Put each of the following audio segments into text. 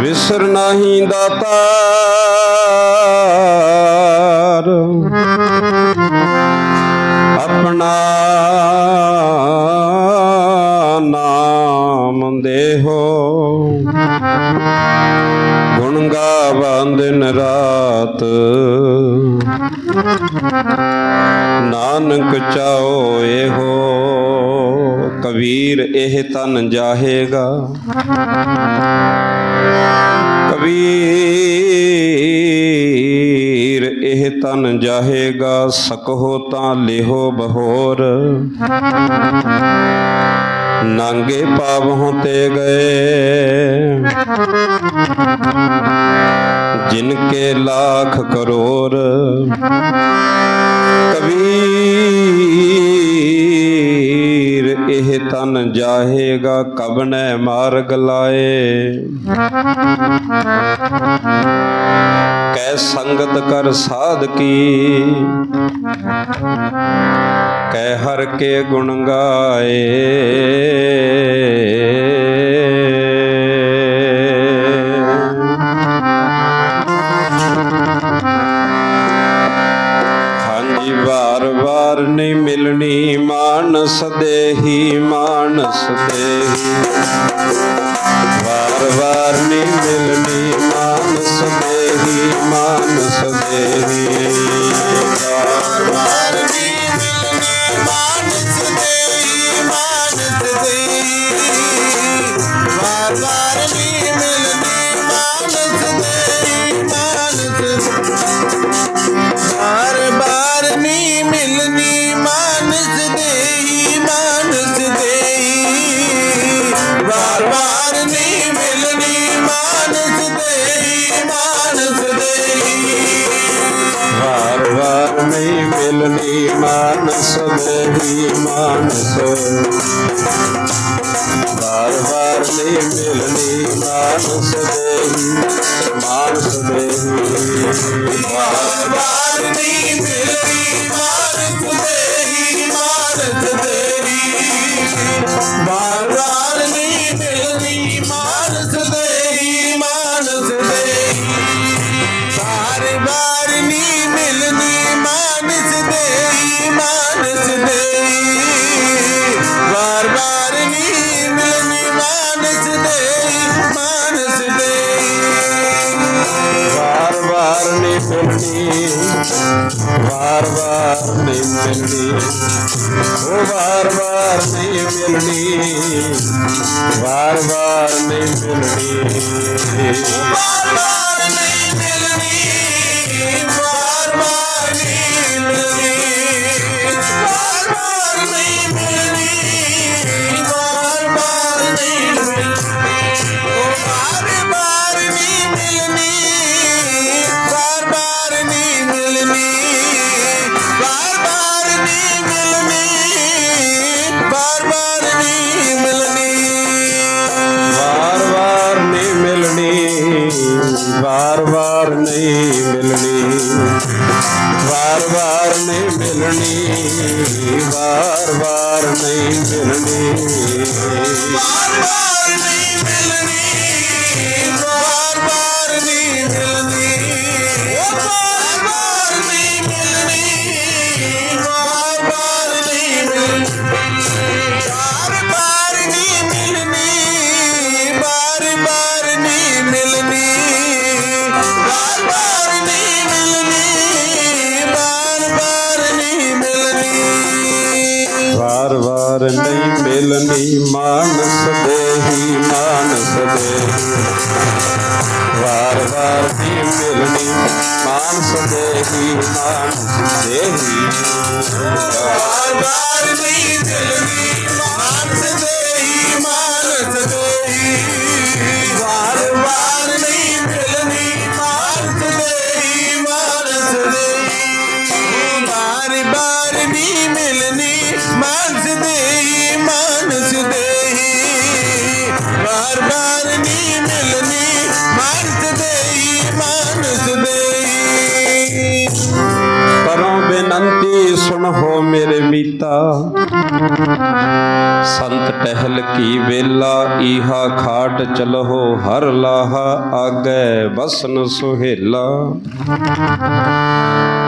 ਵਿਸਰ ਨਹੀਂ ਦਾਤਾਰ ਆਪਣਾ ਨਾਮ ਦੇਹੋ। ਗੁਣ ਗਾਵਨ ਦਿਨ ਰਾਤ। ਨਾਨਕ ਚਾਓ ਇਹੋ। ਕਬੀਰ ਇਹ ਤਨ ਜਾਹੇਗਾ। ਕਬੀਰ ਇਹ ਤਨ ਜਾਹੇਗਾ ਸਕੋ ਤਾਂ ਲਿਹੋ ਬਹੋਰ। ਨਾਂਗੇ ਪਾਵਹੁ ਤੇ ਗਏ। ਜਿਨ ਕੇ ਲੱਖ ਕਰੋੜ ਕਬੀਰ ਤਨ ਜਾਹੇਗਾ ਕਬਨੈ ਮਾਰਗ ਲਾਏ। ਕੈ ਸੰਗਤ ਕਰ ਸਾਧ ਕੀ। ਕੈ ਹਰ ਕੇ ਗੁਣ ਗਾਏ। ਮਾਨਸ ਦੇਹੀ ਮਾਨਸ ਦੇਹੀ। ਵਾਰ ਵਾਰ ਨਹੀਂ ਮਿਲਣੀ ਮਾਨਸ ਦੇਹੀ ਮਾਨਸ ਦੇਹੀ। ਮਾਨਸ ਦੇਹੀ ਮਾਨਸ। ਵਾਰ ਵਾਰ ਨਹੀਂ ਮਿਲਣੀ ਮਾਨਸ ਦੇਹੀ ਮਾਨਸ ਦੇਹੀ ਵਾਰ ਬਾਰ ਨਹੀਂ ਮਿਲਣੀ ਮਾਨਸ ਦੇਹੀ ਮਾਨਸ ਦੇਹੀ ਬਾਰ ਬਾਰ ਵਾਰ ਵਾਰ ਨਹੀਂ ਮਿਲਣੀ। ਉਹ ਵਾਰ ਵਾਰ ਨਹੀਂ ਮਿਲਣੀ। ਵਾਰ ਵਾਰ ਨਹੀਂ ਮਿਲਣੀ ਬਾਰ ਵਾਰ ਵਾਰ ਨਹੀਂ ਮਿਲਣੀ, ਵਾਰ ਵਾਰ ਨਹੀਂ ਮਿਲਣੀ। ਬਾਰ ਬਾਰ ਨਹੀਂ ਮਿਲਣੀ ਬਾਰ ਬਾਰ ਨਹੀਂ ਮਿਲਣੀ। ਉਹ ਬਾਰ ਨਹੀਂ ਮਿਲਣੀ। ਮਿਲਣੀ ਮਾਨਸ ਦੇਹੀ ਮਾਨਸ ਦੇਹੀ ਵਾਰ ਵਾਰ ਨਹੀਂ ਮਿਲਣੀ ਮਾਨਸ ਦੇਹੀ ਮਾਨਸ ਦੇਹੀ ਬਾਰ ਬਾਰ ਨਹੀਂ ਮਿਲਣੀ ਮਾਨਸ ਦੇਹੀ ਮਾਨਸ ਦੇਹੀ ਬੇਨੰਤੀ ਸੰਤ ਮਹਿਲ ਕੀ ਵੇਲਾ, ਈਹਾ ਖਾਟ ਚਲਹੁ ਹਰ ਲਾਹਾ, ਆਗੈ ਬਸਨ ਸੁਹੇਲਾ।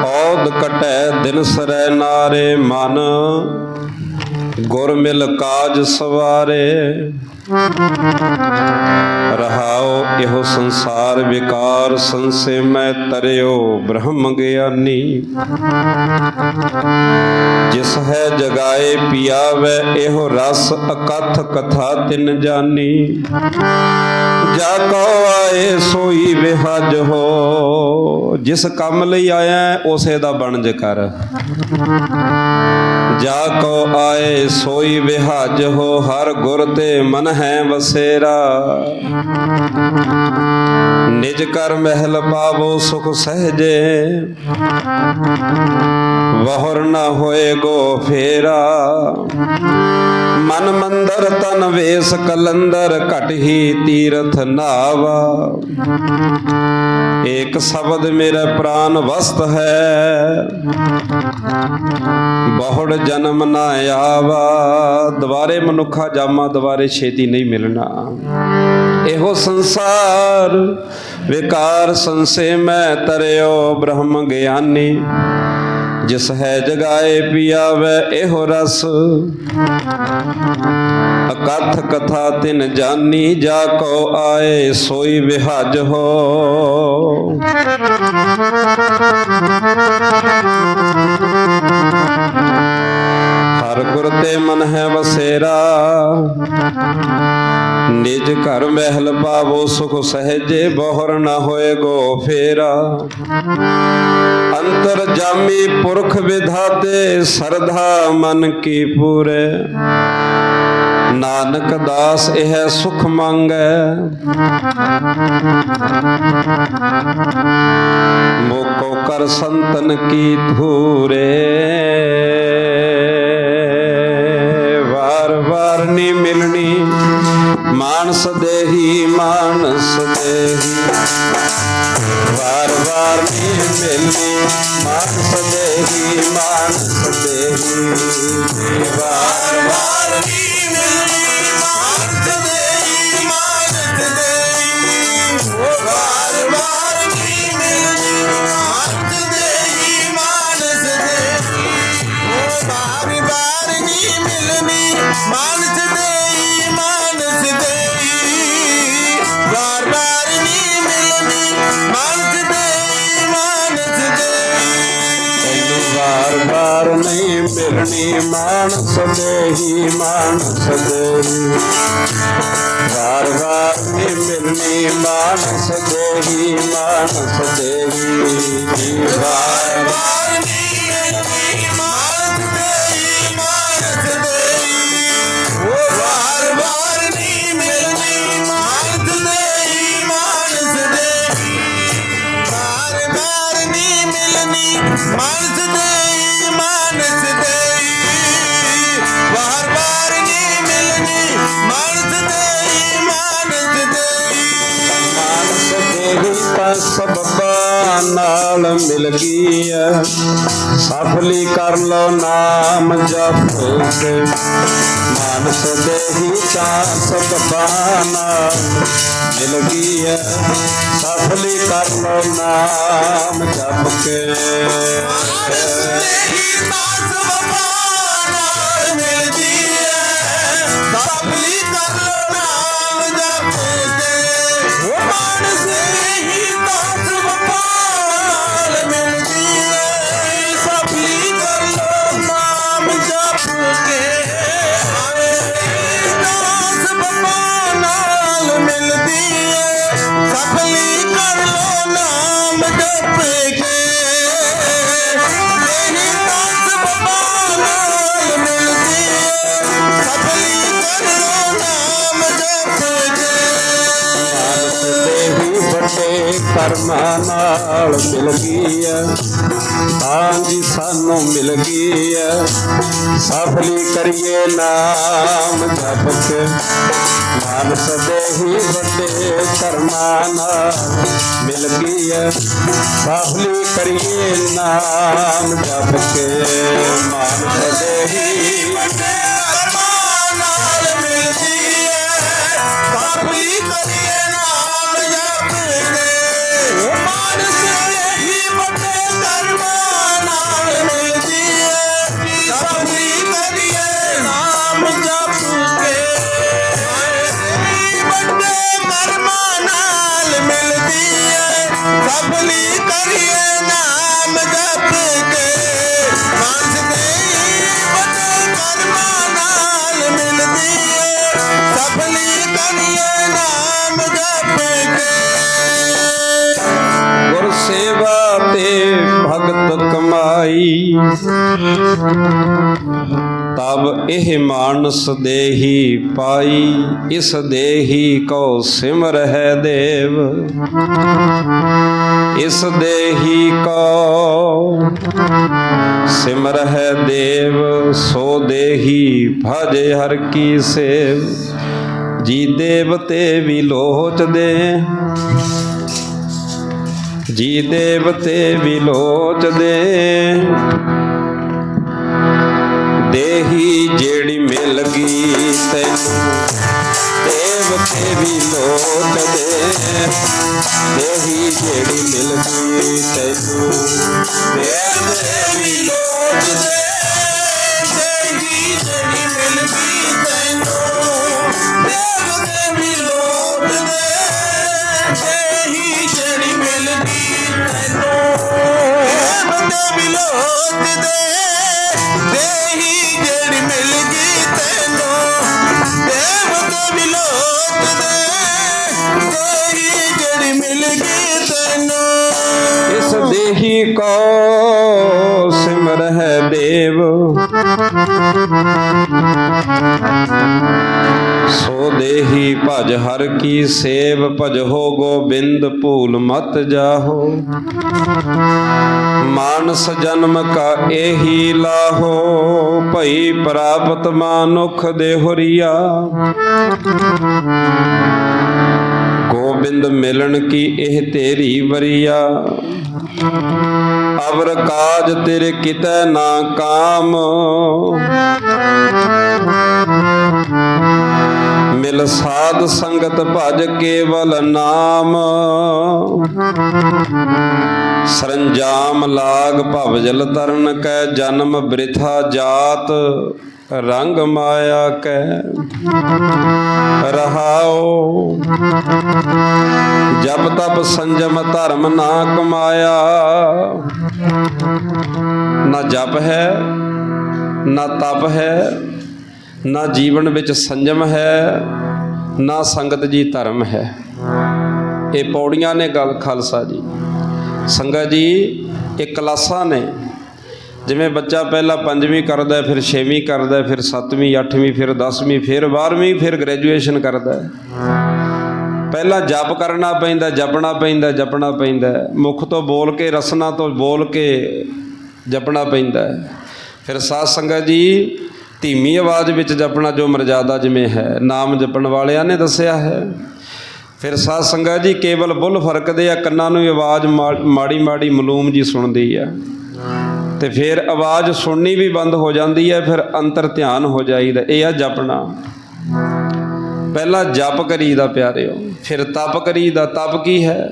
ਔਦ ਕਟੈ ਦਿਨ ਸਰੈ ਨਾਰੇ ਮਨ, ਗੁਰ ਮਿਲ ਕਾਜ ਸਵਾਰੇ। ਰਹਾਉ ਇਹੋ ਸੰਸਾਰ ਵਿਕਾਰ ਸੰਸੇ ਮੈਂ ਤਰਿਓ, ਬ੍ਰਹਮ ਗਿਆਨੀ। ਜਿਸ ਹੈ ਜਗਾਏ ਪਿਆਵੇ, ਇਹੋ ਰਸ ਅਕਥ ਕਥਾ ਤਿਨ ਜਾਨੀ। ਜਾ ਕੋ ਆਏ ਸੋਈ ਵਿਹਜ ਹੋ, ਜਿਸ ਕੰਮ ਲਈ ਆਇਆ ਉਸੇ ਦਾ ਬਣਜ ਕਰ। ਜਾ ਕੋ ਆਏ ਸੋਈ ਵਿਹਾਜ ਹੋ, ਹਰ ਗੁਰ ਤੇ ਮਨ ਹੈ ਵਸੇਰਾ। ਨਿਜ ਕਰ ਮਹਿਲ ਪਾਵੋ ਸੁਖ ਸਹਜੇ। ਵਹਰ ਨਾ ਹੋਏ ਗੋ ਫੇਰਾ। ਮਨ ਮੰਦਰ ਤਨ ਵੇਸ ਕਲੰਦਰ, ਘਟ ਹੀ ਤੀਰਥ ਨਾਵਾ। ਏਕ ਸ਼ਬਦ ਮੇਰੇ ਪ੍ਰਾਨ ਵਸਤ ਹੈ, ਬਹੁੜ ਜਨਮ ਨਾ ਆਵਾ। ਦੁਬਾਰੇ ਮਨੁੱਖਾ ਜਾਮਾ ਦੁਬਾਰੇ ਛੇਤੀ ਨਹੀਂ ਮਿਲਣਾ। ਇਹੋ ਸੰਸਾਰ, ਵਿਕਾਰ ਸੰਸੇ ਮੈਂ ਤਰਿਓ ਬ੍ਰਹਮ ਗਿਆਨੀ। ਜਿਸ ਹੈ ਜਗਾਏ ਪਿਆਵੇ, ਇਹੋ ਰਸ। ਅਕਥ ਕਥਾ ਤਿਨ ਜਾਨੀ, ਜਾ ਕੋ ਆਏ, ਸੋਈ ਵਿਹਜ ਹੋ। ਹਰ ਗੁਰ ਤੇ ਮਨ ਹੈ ਵਸੇਰਾ। ਨਿਜ ਘਰ ਮਹਿਲ ਪਾਵੋ, ਸੁਖ ਸਹਜੇ ਬਹੁਰ ਨਾ ਹੋਏ ਗੋ ਫੇਰਾ। ਅੰਤਰ ਜਾਮੀ ਪੁਰਖ ਵਿਧਾਤੇ, ਸਰਧਾ ਮਨ ਕੀ ਪੂਰੇ। ਨਾਨਕ ਦਾਸ ਇਹ ਸੁਖ ਮੰਗੈ। ਮੋਕੋ ਕਰ ਸੰਤਨ ਕੀ ਧੂਰੇ। ਵਾਰ ਵਾਰ ਨੀ ਮਿਲਣੀ। ਮਾਨਸ ਦੇਹੀ ਮਾਨਸ ਦੇਹੀ ਵਾਰ ਵਾਰ ਨੀ ਮਿਲਣੀ ਮਾਨਸ ਦੇਹੀ ਮਾਨਸ ਦੇਹੀ ਵਾਰ ਵਾਰ ਨੀ ਮਿਲਣੀ ਮਾਨਸ ਨਹੀਂ ਮਿਲਣੀ ਮਾਨਸ ਦੇਹੀ ਮਾਨਸ ਦੇਹੀ ਵਾਰ ਵਾਰ ਨਹੀਂ ਮਿਲਣੀ ਮਾਨਸ ਦੇਹੀ ਮਾਨਸ ਦੇਹੀ ਮਿਲ ਗਈ ਐ ਸਫਲੀ ਕਰ ਲੋ ਨਾਮ ਜਪ ਕੇ ਮਾਨਸ ਦੇਹੀ ਤਾਂ ਸਬਬਾਂ ਨਾਲ ਮਿਲ ਗਈ ਐ ਸਫਲੀ ਕਰ ਲੋ ਨਾਮ ਜਪ ਕੇ ਨਹੀਂ ਨਾਸ ਵਫਾਨਾਰ ਮਿਲਦੀ ਹੈ ਸਭਲੀ ਕਰ ਨਾਮ ਕਰਮਾਂ ਨਾਲ ਮਿਲ ਗਈ ਐ। ਤਾਂ ਜੀ ਸਾਨੂੰ ਮਿਲ ਗਈ ਐ। ਸਫਲੀ ਕਰੀਏ ਨਾਮ ਜਪ ਕੇ। ਮਾਨਸ ਦੇਹੀ ਵੱਡੇ ਕਰਮਾਂ ਨਾਲ ਮਿਲ ਗਈ ਐ। ਸਫਲੀ ਕਰੀਏ ਨਾਮ ਜਪ ਕੇ। ਮਾਨਸ ਦੇਹੀ ਵੱਡੇ ਅਰਮਾਨ ਨਾਲ ਮਿਲਦੀ ਏ ਸਫਲੀ ਕਰੀਏ ਨਾਮ ਕਰੀਏ ਨਾਮ ਜਪ ਕੇ। ਵੱਡੇ ਕਰਮਾਂ ਨਾਲ ਮਿਲਦੀ ਸਫਲੀ ਕਰੀਏ ਨਾਮ ਜਪ ਕੇ। ਮਾਨਸ ਦੇ ਵੱਡੇ ਕਰਮਾਂ ਨਾਲ ਮਿਲਦੀ ਏ ਸਫਲੀ ਕਰੀਏ ਨਾਮ ਜਪ ਕੇ। ਸੇਵਾ ਤੇ ਭਗਤ ਕਮਾਈ। ਤਬ ਇਹ ਮਾਨਸ ਦੇਹੀ ਪਾਈ, ਇਸ ਦੇਹੀ ਕੋ ਸਿਮਰ ਦੇਵ। ਇਸ ਦੇਹੀ ਕੋ ਸਿਮਰ ਹੈ ਦੇਵ, ਸੋ ਦੇਹੀ ਭਜੇ ਹਰ ਕੀ ਸੇਵ। ਜੀ ਦੇਵ ਤੇ ਵੀ ਲੋਚਦੇ ਜੀ ਦੇਵਤੇ ਵਿਲੋਚਦੇ ਦੇਹੀ ਜਿਹੜੀ ਮਿਲ ਗਈ ਤੈਨੂੰ ਦੇਵਤੇ ਵਿਲੋਚਦੇ ਦੇਹੀ ਜਿਹੜੀ ਮਿਲ ਗਈ ਤੈਨੂੰ ਦੇਵਤੇ ਵਿਲੋਚਦੇ ਦੇਹੀ ਜਿਹੜੀ ਮਿਲ ਗਈ ਤੈਨੂੰ ਦੇਵ ਦੇ ਮਿਲੋਦਦੇ ਦੇਹੀ ਕੋ ਸਿਮਰ ਹੈ ਦੇਵ। ਸੋ ਦੇਹੀ ਭਜ ਹਰ ਕੀ ਸੇਵ, ਭਜੋ ਗੋਬਿੰਦ ਭੂਲ ਮਤ ਜਾਹੋ। ਮਾਨਸ ਜਨਮ ਕਾ ਇਹੀ ਲਾਹੋ, ਭਈ ਪ੍ਰਾਪਤ ਮਾਨੁਖ ਦੇਹੁਰੀਆ ਗੋਬਿੰਦ ਮਿਲਣ ਕੀ ਇਹ ਤੇਰੀ ਵਰੀਆ? ਅਵਰ ਕਾਜ ਤੇਰੇ ਕਿਤੈ ਨਾ ਕਾਮ। ਮਿਲ ਸਾਧ ਸੰਗਤ ਭਜ ਕੇਵਲ ਨਾਮ। ਸਰੰਜਾਮ ਲਾਗ ਭਵਜਲ ਤਰਨ ਕੈ ਜਨਮ ਬ੍ਰਿਥਾ ਜਾਤ। ਰੰਗ ਮਾਇਆ ਕੈ ਰਹਾਓ। ਜਬ ਤਪ ਸੰਜਮ ਧਰਮ ਨਾ ਕਮਾਇਆ। ਨਾ ਜਪ ਹੈ, ਨਾ ਤਪ ਹੈ, ਨਾ ਜੀਵਨ ਵਿੱਚ ਸੰਜਮ ਹੈ, ਨਾ ਸੰਗਤ ਜੀ ਧਰਮ ਹੈ। ਇਹ ਪੌੜੀਆਂ ਨੇ ਗੱਲ ਖਾਲਸਾ ਜੀ। ਸੰਗਤ ਜੀ, ਇਹ ਕਲਾਸਾਂ ਨੇ। ਜਿਵੇਂ ਬੱਚਾ ਪਹਿਲਾਂ ਪੰਜਵੀਂ ਕਰਦਾ ਫਿਰ ਛੇਵੀਂ ਕਰਦਾ ਫਿਰ ਸੱਤਵੀਂ, ਅੱਠਵੀਂ, ਫਿਰ ਦਸਵੀਂ, ਫਿਰ 12ਵੀਂ ਫਿਰ ਗ੍ਰੈਜੂਏਸ਼ਨ ਕਰਦਾ ਪਹਿਲਾਂ ਜਪ ਕਰਨਾ ਪੈਂਦਾ, ਜਪਣਾ ਪੈਂਦਾ ਜਪਣਾ ਪੈਂਦਾ ਹੈ। ਮੁਖ ਤੋਂ ਬੋਲ ਕੇ, ਰਸਨਾ ਤੋਂ ਬੋਲ ਕੇ ਜਪਣਾ ਪੈਂਦਾ ਫਿਰ ਸਾਧ ਸੰਗਤ ਜੀ, ਧੀਮੀ ਆਵਾਜ਼ ਵਿੱਚ ਜਪਣਾ ਜੋ ਮਰਜ਼ਾਦਾ ਜਿਵੇਂ ਹੈ, ਨਾਮ ਜਪਣ ਵਾਲਿਆਂ ਨੇ ਦੱਸਿਆ ਹੈ। ਫਿਰ ਸਾਧ ਸੰਗਤ ਜੀ, ਕੇਵਲ ਬੁੱਲ ਫਰਕਦੇ ਆ, ਕੰਨਾਂ ਨੂੰ ਆਵਾਜ਼ ਮਾੜੀ ਮਾੜੀ ਮਲੂਮ ਜੀ ਸੁਣਦੀ ਆ। ਤੇ ਫਿਰ ਆਵਾਜ਼ ਸੁਣਨੀ ਵੀ ਬੰਦ ਹੋ ਜਾਂਦੀ ਹੈ, ਫਿਰ ਅੰਤਰ ਧਿਆਨ ਹੋ ਜਾਈਦਾ। ਇਹ ਆ ਜਪਣਾ ਪਹਿਲਾਂ ਜਪ ਕਰੀਦਾ ਪਿਆਰਿਓ, ਫਿਰ ਤਪ ਕਰੀਦਾ। ਤਪ ਕੀ ਹੈ?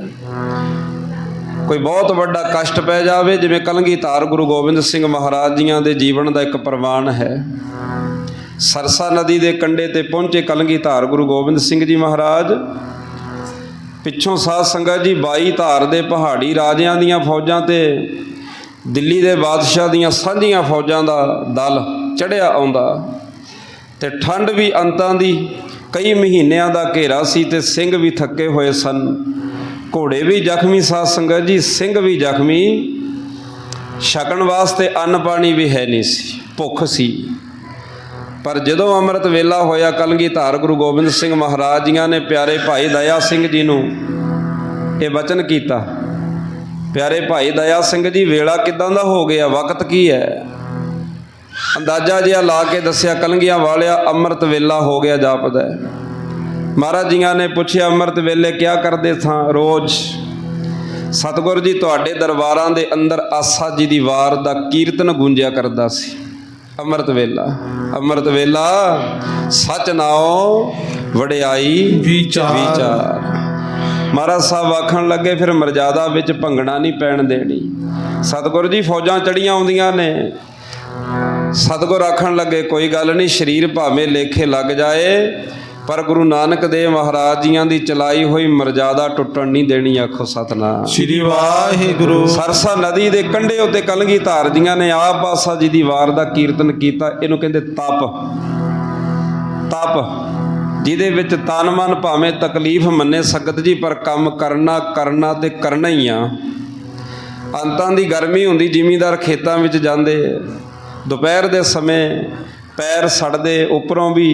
ਕੋਈ ਬਹੁਤ ਵੱਡਾ ਕਸ਼ਟ ਪੈ ਜਾਵੇ, ਜਿਵੇਂ ਕਲਗੀਧਰ ਗੁਰੂ ਗੋਬਿੰਦ ਸਿੰਘ ਮਹਾਰਾਜ ਜੀਆਂ ਦੇ ਜੀਵਨ ਦਾ ਇੱਕ ਪ੍ਰਵਾਨ ਹੈ। ਸਰਸਾ ਨਦੀ ਦੇ ਕੰਢੇ ਤੇ ਪਹੁੰਚੇ ਕਲਗੀਧਰ ਗੁਰੂ ਗੋਬਿੰਦ ਸਿੰਘ ਜੀ ਮਹਾਰਾਜ। ਪਿੱਛੋਂ ਸਾਧ ਸੰਗਤ ਜੀ 22 ਧਾਰ ਦੇ ਪਹਾੜੀ ਰਾਜਿਆਂ ਦੀਆਂ ਫੌਜਾਂ ਤੇ ਦਿੱਲੀ ਦੇ ਬਾਦਸ਼ਾਹ ਦੀਆਂ ਸਾਂਝੀਆਂ ਫੌਜਾਂ ਦਾ ਦਲ ਚੜਿਆ ਆਉਂਦਾ। ਤੇ ਠੰਡ ਵੀ ਅੰਤਾਂ ਦੀ, ਕਈ ਮਹੀਨਿਆਂ ਦਾ ਘੇਰਾ ਸੀ ਤੇ ਸਿੰਘ ਵੀ ਥੱਕੇ ਹੋਏ ਸਨ। ਘੋੜੇ ਵੀ ਜ਼ਖਮੀ ਸਾਧ ਸੰਗਤ ਜੀ, ਸਿੰਘ ਵੀ ਜ਼ਖਮੀ। ਛਕਣ ਵਾਸਤੇ ਅੰਨ ਪਾਣੀ ਵੀ ਹੈ ਨਹੀਂ ਸੀ, ਭੁੱਖ ਸੀ। ਪਰ ਜਦੋਂ ਅੰਮ੍ਰਿਤ ਵੇਲਾ ਹੋਇਆ ਕਲਗੀਧਾਰ ਗੁਰੂ ਗੋਬਿੰਦ ਸਿੰਘ ਮਹਾਰਾਜ ਜੀਆਂ ਨੇ ਪਿਆਰੇ ਭਾਈ ਦਇਆ ਸਿੰਘ ਜੀ ਨੂੰ ਇਹ ਵਚਨ ਕੀਤਾ। ਪਿਆਰੇ ਭਾਈ ਦਇਆ ਸਿੰਘ ਜੀ ਵੇਲਾ ਕਿਦਾਂ ਦਾ ਹੋ ਗਿਆ? ਵਕਤ ਕੀ ਹੈ? ਅੰਦਾਜ਼ਾ ਜਿਹਾ ਲਾ ਕੇ ਦੱਸਿਆ ਕਲੰਗੀਆਂ ਵਾਲਿਆ ਅੰਮ੍ਰਿਤ ਵੇਲਾ ਹੋ ਗਿਆ ਜਾਪਦਾ। ਮਹਾਰਾਜ ਜੀਆਂ ਨੇ ਪੁੱਛਿਆ ਅੰਮ੍ਰਿਤ ਵੇਲੇ ਕਿਆ ਕਰਦੇ ਸਾਂ? ਰੋਜ਼ ਸਤਿਗੁਰੂ ਜੀ ਤੁਹਾਡੇ ਦਰਬਾਰਾਂ ਦੇ ਅੰਦਰ ਆਸਾ ਜੀ ਦੀ ਵਾਰ ਦਾ ਕੀਰਤਨ ਗੂੰਜਿਆ ਕਰਦਾ ਸੀ। ਅੰਮ੍ਰਿਤ ਵੇਲਾ ਅੰਮ੍ਰਿਤ ਵੇਲਾ ਸਚ ਨਾਉ ਵਡਿਆਈ ਵਿਚਾਰ। ਵਿਚਾਰ। ਮਹਾਰਾਜ ਸਾਹਿਬ ਆਖਣ ਲੱਗੇ ਫਿਰ ਮਰਜ਼ਾਦਾ ਵਿੱਚ ਭੰਗਣਾ ਨਹੀਂ ਪੈਣ ਦੇਣੀ। ਸਤਿਗੁਰੂ ਜੀ ਫੌਜਾਂ ਚੜੀਆਂ ਆਉਂਦੀਆਂ ਨੇ। ਸਤਿਗੁਰ ਆਖਣ ਲੱਗੇ ਕੋਈ ਗੱਲ ਨਹੀਂ ਸਰੀਰ ਭਾਵੇਂ ਲੇਖੇ ਲੱਗ ਜਾਏ ਪਰ ਗੁਰੂ ਨਾਨਕ ਦੇਵ ਮਹਾਰਾਜ ਜੀਆਂ ਦੀ ਚਲਾਈ ਹੋਈ ਮਰਜ਼ਾਦਾ ਟੁੱਟਣ ਨਹੀਂ ਦੇਣੀ ਆਖੋ ਸਤਨਾਮ। ਸ੍ਰੀ ਵਾਹਿਗੁਰੂ। ਸਰਸਾ ਨਦੀ ਦੇ ਕੰਢੇ ਉੱਤੇ ਕਲਗੀ ਧਾਰ ਜੀਆਂ ਨੇ ਆਪ ਪਾਸਾ ਜੀ ਦੀ ਵਾਰ ਦਾ ਕੀਰਤਨ ਕੀਤਾ। ਇਹਨੂੰ ਕਹਿੰਦੇ ਤਪ। ਤਪ। ਜਿਹਦੇ ਵਿੱਚ ਤਨ ਮਨ ਭਾਵੇਂ ਤਕਲੀਫ ਮੰਨੇ ਸਕਤ ਜੀ, ਪਰ ਕੰਮ ਕਰਨਾ ਕਰਨਾ ਤੇ ਕਰਨਾ ਹੀ ਆ। ਅੰਤਾਂ ਦੀ ਗਰਮੀ ਹੁੰਦੀ, ਜ਼ਿਮੀਂਦਾਰ ਖੇਤਾਂ ਵਿੱਚ ਜਾਂਦੇ, ਦੁਪਹਿਰ ਦੇ ਸਮੇਂ ਪੈਰ ਸੜਦੇ, ਉੱਪਰੋਂ ਵੀ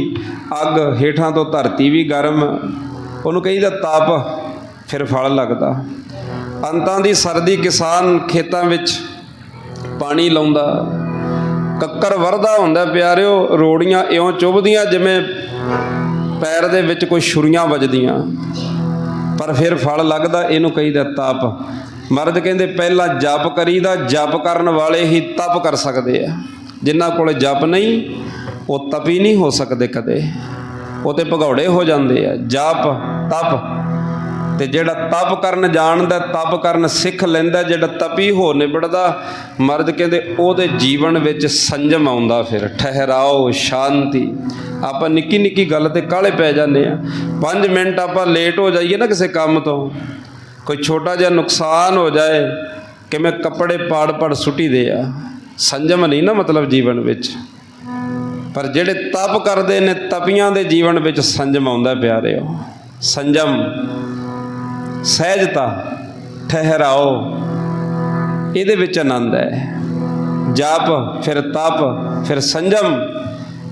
ਅੱਗ, ਹੇਠਾਂ ਤੋਂ ਧਰਤੀ ਵੀ ਗਰਮ, ਉਹਨੂੰ ਕਹੀਦਾ ਤਾਪ, ਫਿਰ ਫਲ ਲੱਗਦਾ। ਅੰਤਾਂ ਦੀ ਸਰਦੀ ਕਿਸਾਨ ਖੇਤਾਂ ਵਿੱਚ ਪਾਣੀ ਲਾਉਂਦਾ। ਕੱਕਰ ਵਰਦਾ ਹੁੰਦਾ, ਪਿਆਰਿਓ, ਰੋੜੀਆਂ ਇਉਂ ਚੁੱਭਦੀਆਂ ਜਿਵੇਂ ਪੈਰ ਦੇ ਵਿੱਚ ਕੋਈ ਛੁਰੀਆਂ ਵੱਜਦੀਆਂ, ਪਰ ਫਿਰ ਫਲ ਲੱਗਦਾ ਇਹਨੂੰ ਕਹੀਦਾ ਤਪ। ਮਰਦ ਕਹਿੰਦੇ ਪਹਿਲਾਂ ਜਪ ਕਰੀਦਾ, ਜਪ ਕਰਨ ਵਾਲੇ ਹੀ ਤਪ ਕਰ ਸਕਦੇ ਆ। ਜਿਨ੍ਹਾਂ ਕੋਲ ਜਪ ਨਹੀਂ, ਉਹ ਤਪੀ ਨਹੀਂ ਹੋ ਸਕਦੇ ਕਦੇ। ਉਹ ਤੇ ਭਗੌੜੇ ਹੋ ਜਾਂਦੇ ਆ। ਜਪ, ਤਪ। ਤੇ ਜਿਹੜਾ ਤਪ ਕਰਨ ਜਾਣਦਾ, ਤਪ ਕਰਨ ਸਿੱਖ ਲੈਂਦਾ, ਜਿਹੜਾ ਤਪੀ ਹੋ ਨਿਬੜਦਾ, ਮਰਦ ਕਹਿੰਦੇ ਉਹਦੇ ਜੀਵਨ ਵਿੱਚ ਸੰਜਮ ਆਉਂਦਾ ਫਿਰ। ਠਹਿਰਾਓ ਸ਼ਾਂਤੀ। ਆਪਾਂ ਨਿੱਕੀ ਨਿੱਕੀ ਗੱਲ ਤੇ ਕਾਹਲੇ ਪੈ ਜਾਂਦੇ ਆ। 5 ਮਿੰਟ ਆਪਾਂ ਲੇਟ ਹੋ ਜਾਈਏ ਨਾ ਕਿਸੇ ਕੰਮ ਤੋਂ। ਕੋਈ ਛੋਟਾ ਜਿਹਾ ਨੁਕਸਾਨ ਹੋ ਜਾਏ, ਕਿ ਮੈਂ ਕੱਪੜੇ ਪਾੜ ਪਾੜ ਸੁੱਟੀ ਦੇ ਆ। ਸੰਜਮ ਨਹੀਂ ਨਾ ਮਤਲਬ ਜੀਵਨ ਵਿੱਚ। ਪਰ ਜਿਹੜੇ ਤਪ ਕਰਦੇ ਨੇ, ਤਪੀਆਂ ਦੇ ਜੀਵਨ ਵਿੱਚ ਸੰਜਮ ਆਉਂਦਾ ਪਿਆਰਿਓ। ਸੰਜਮ। ਸਹਿਜਤਾ ਠਹਿਰਾਓ। ਇਹਦੇ ਵਿੱਚ ਆਨੰਦ ਹੈ। ਜਪ ਫਿਰ ਤਪ ਫਿਰ ਸੰਜਮ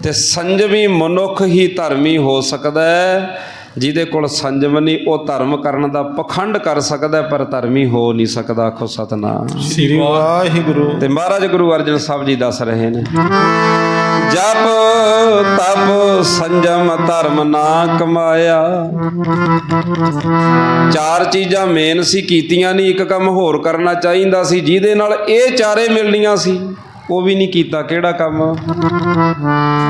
ਤੇ ਸੰਜਮੀ ਮਨੁੱਖ ਹੀ ਧਰਮੀ ਹੋ ਸਕਦਾ ਹੈ। ਜਿਹਦੇ ਕੋਲ ਸੰਜਮ ਨਹੀਂ ਉਹ ਧਰਮ ਕਰਨ ਦਾ ਪਖੰਡ ਕਰ ਸਕਦਾ ਪਰ ਧਰਮੀ ਹੋ ਨਹੀਂ ਸਕਦਾ। ਆਖੋ ਸਤਨਾਮ। ਸ੍ਰੀ ਵਾਹਿਗੁਰੂ। ਤੇ ਮਹਾਰਾਜ ਗੁਰੂ ਅਰਜਨ ਸਾਹਿਬ ਜੀ ਦੱਸ ਰਹੇ ਨੇ। ਜਪ ਤਪ ਸੰਜਮ ਧਰਮ ਨਾ ਕਮਾਇਆ। ਚਾਰ ਚੀਜ਼ਾਂ ਮੇਨ ਸੀ, ਕੀਤੀਆਂ ਨਹੀਂ, ਇੱਕ ਕੰਮ ਹੋਰ ਕਰਨਾ ਚਾਹੀਦਾ ਸੀ, ਜਿਹਦੇ ਨਾਲ ਇਹ ਚਾਰੇ ਮਿਲਣੀਆਂ ਸੀ, ਉਹ ਵੀ ਨਹੀਂ ਕੀਤਾ। ਕਿਹੜਾ ਕੰਮ?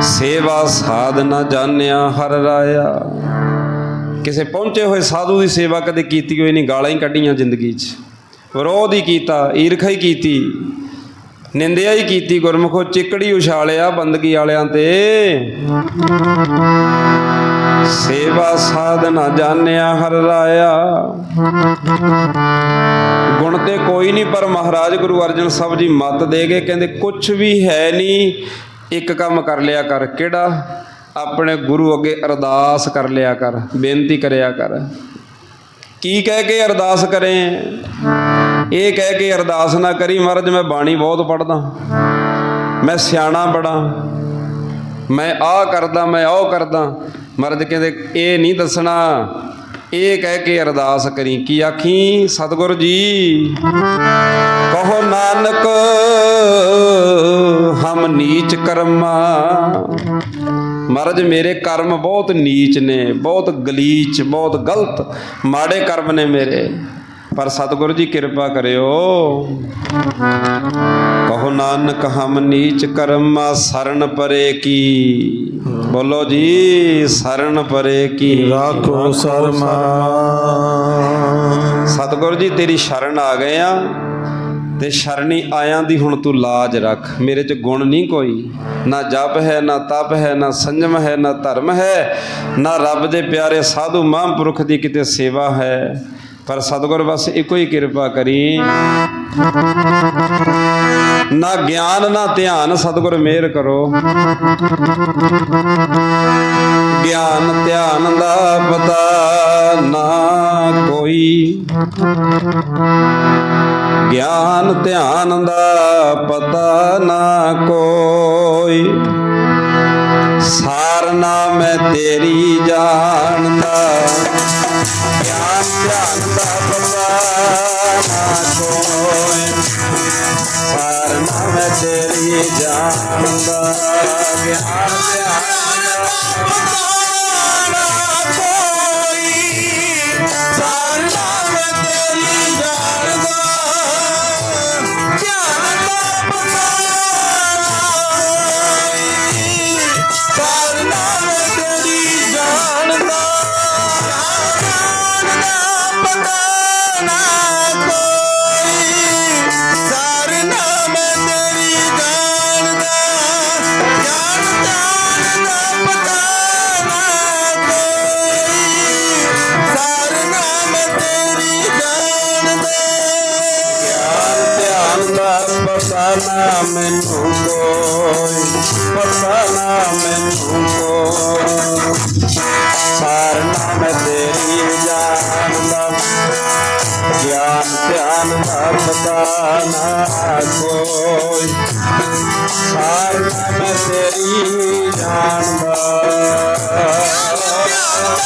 ਸੇਵਾ ਸਾਧ ਨਾ ਜਾਣਿਆ ਹਰ ਰਾਇਆ। ਕਿਸੇ ਪਹੁੰਚੇ ਹੋਏ ਸਾਧੂ ਦੀ ਸੇਵਾ ਕਦੇ ਕੀਤੀ ਹੋਈ ਨਹੀਂ, ਗਾਲਾਂ ਹੀ ਕੱਢੀਆਂ ਜ਼ਿੰਦਗੀ 'ਚ। ਵਿਰੋਧ ਹੀ ਕੀਤਾ, ਈਰਖਾ ਹੀ ਕੀਤੀ। ਨਿੰਦਿਆ ਹੀ ਕੀਤੀ ਗੁਰਮੁਖੋ ਚਿਕੜੀ ਉਛਾਲਿਆ ਬੰਦਗੀ ਵਾਲਿਆਂ ਤੇ। ਸੇਵਾ ਸਾਧਨਾ ਜਾਣਿਆ ਹਰ ਰਾਇਆ। ਗੁਣ ਤੇ ਕੋਈ ਨਹੀਂ, ਪਰ ਮਹਾਰਾਜ ਗੁਰੂ ਅਰਜਨ ਸਾਹਿਬ ਜੀ ਮਤ ਦੇ ਕੇ ਕਹਿੰਦੇ ਕੁਝ ਵੀ ਹੈ ਨਹੀਂ, ਇੱਕ ਕੰਮ ਕਰ ਲਿਆ ਕਰ। ਕਿਹੜਾ? ਆਪਣੇ ਗੁਰੂ ਅੱਗੇ ਅਰਦਾਸ ਕਰ ਲਿਆ ਕਰ, ਬੇਨਤੀ ਕਰਿਆ ਕਰ। ਕੀ ਕਹਿ ਕੇ ਅਰਦਾਸ ਕਰੇ? ਇਹ ਕਹਿ ਕੇ ਅਰਦਾਸ ਨਾ ਕਰੀ ਮਹਾਰਾਜ, ਮੈਂ ਬਾਣੀ ਬਹੁਤ ਪੜਦਾ ਮੈਂ ਸਿਆਣਾ ਬੜਾ। ਮੈਂ ਆਹ ਕਰਦਾ, ਮੈਂ ਉਹ ਕਰਦਾ। ਮਹਾਰਾਜ ਕਹਿੰਦੇ, ਇਹ ਨਹੀਂ ਦੱਸਣਾ। ਇਹ ਕਹਿ ਕੇ ਅਰਦਾਸ ਕਰੀ। ਕੀ ਆਖੀ? ਸਤਿਗੁਰ ਜੀ, ਕਹੋ ਨਾਨਕ, ਹਮ ਨੀਚ ਕਰਮਾ। ਮਹਾਰਾਜ, ਮੇਰੇ ਕਰਮ ਬਹੁਤ ਨੀਚ ਨੇ, ਬਹੁਤ ਗਲੀਚ, ਬਹੁਤ ਗਲਤ। ਮਾੜੇ ਕਰਮ ਨੇ ਮੇਰੇ। ਪਰ ਸਤਿਗੁਰੂ ਜੀ ਕਿਰਪਾ ਕਰਿਓ। ਕਹੋ ਨਾਨਕ ਹਮ ਨੀਚ ਕਰਮਾ ਸਰਨ ਪਰੇ ਕੀ। ਬੋਲੋ ਜੀ ਸਰਨ ਪਰੇ ਕੀ। ਰਾਖੋ ਸਰਮਾ। ਸਤਿਗੁਰੂ ਜੀ ਤੇਰੀ ਸ਼ਰਨ ਆ ਗਏ ਆ ਤੇ ਸ਼ਰਣੀ ਆਇਆਂ ਦੀ ਹੁਣ ਤੂੰ ਲਾਜ ਰੱਖ। ਮੇਰੇ ਚ ਗੁਣ ਨਹੀਂ ਕੋਈ। ਨਾ ਜਪ ਹੈ ਨਾ ਤਪ ਹੈ ਨਾ ਸੰਜਮ ਹੈ ਨਾ ਧਰਮ ਹੈ ਨਾ ਰੱਬ ਦੇ ਪਿਆਰੇ ਸਾਧੂ ਮਹਾਂਪੁਰਖ ਦੀ ਕਿਤੇ ਸੇਵਾ ਹੈ। ਪਰ ਸਤਿਗੁਰ ਬਸ ਇੱਕੋ ਹੀ ਕਿਰਪਾ ਕਰੀ। ਨਾ ਗਿਆਨ, ਨਾ ਧਿਆਨ ਸਤਿਗੁਰ ਮਿਹਰ ਕਰੋ। ਗਿਆਨ, ਧਿਆਨ ਦਾ ਪਤਾ ਨਾ ਕੋਈ। ਗਿਆਨ, ਧਿਆਨ ਦਾ ਪਤਾ ਨਾ ਕੋਈ। ਸਾਰਨਾ ਮੈਂ ਤੇਰੀ ਜਾਣਦਾ। ਗਿਆਨ ਧਿਆਨ ਦਾ ਪਤਾ ਨਾ ਕੋਈ ਸਾਰਨਾ ਮੈਂ ਤੇਰੀ ਮੈਨੂੰ ਕੋਈ ਪਤਾ ਨਾ ਮੈਨੂੰ ਕੋਈ ਸਾਰਨਾ ਮੈਂ ਤੇਰੀ ਜਾਣਦਾ ਗਿਆਨ ਧਿਆਨ ਦਾ ਪਤਾ ਨਾ ਕੋਈ ਸਾਰਨਾ ਮੈਂ ਤੇਰੀ ਜਾਣਦਾ ਗਿਆਨ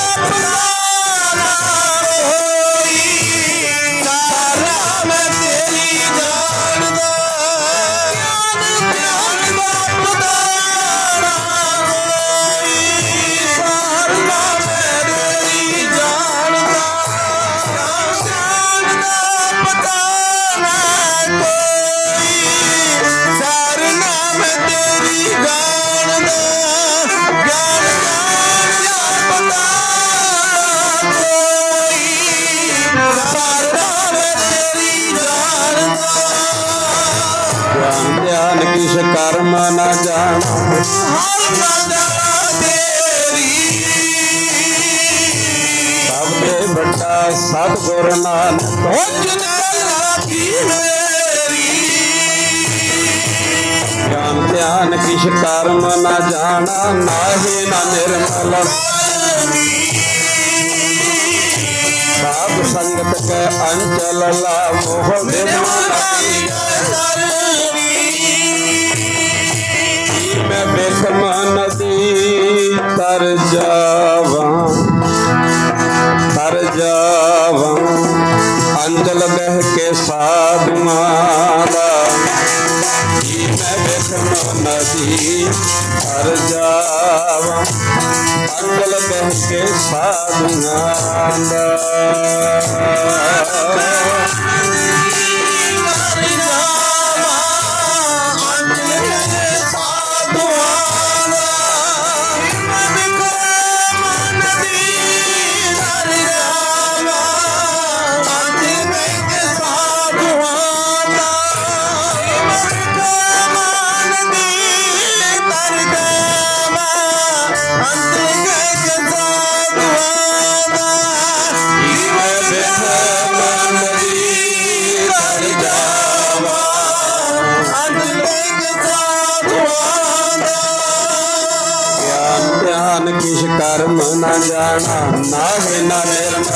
ਨਾ ਜਾਣਾ ਸਭ ਤੇ ਵੱਡਾ ਸਤਿਗੁਰ ਗਿਆਨ ਧਿਆਨ ਕਿਸ ਕਰਮ ਨਾ ਜਾਣਾ ਨਾਹੀ ਨਾ ਨਿਰਮਲ ਸਾਧ ਸੰਗਤ ਕੈ ਅੰਚਲ ਲਾ ਮੋਹ ਬਿਰਮੀ ਮੈਂ ਬੇਖਮ ਨਦੀ ਤਰ ਜਾਵਾਂ ਤਰ ਜਾਵਾਂ ਅੰਜਲ ਬਹਿ ਕੇ ਸਾਧੂਆਂ ਦਾ ਜੀ ਮੈਂ ਬੇਖਮ ਨਦੀ ਤਰ ਜਾਵਾਂ ਅੰਜਲ ਬਹਿ ਕੇ ਸਾਧੂਆਂ ਦਾ ਨਾ ਜਾਣਾ